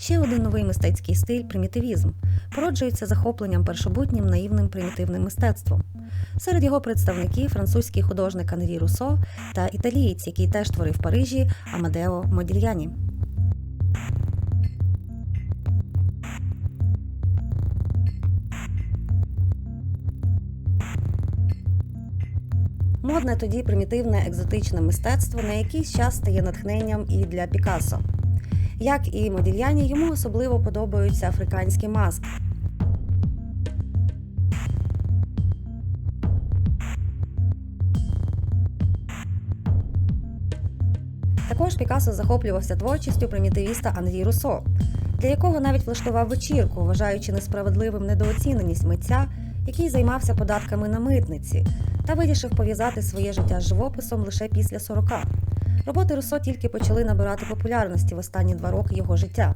Ще один новий мистецький стиль примітивізм породжується захопленням першобутнім наївним примітивним мистецтвом. Серед його представників французький художник Анрі Руссо та італієць, який теж творив в Парижі Амадео Модільяні. Модне тоді примітивне екзотичне мистецтво на якийсь час стає натхненням і для Пікассо. Як і Модільяні, йому особливо подобаються африканські маски. Також Пікассо захоплювався творчістю примітивіста Анрі Руссо, для якого навіть влаштував вечірку, вважаючи несправедливим недооціненість митця, який займався податками на митниці, та вирішив пов'язати своє життя з живописом лише після 40. Роботи Руссо тільки почали набирати популярності в останні два роки його життя.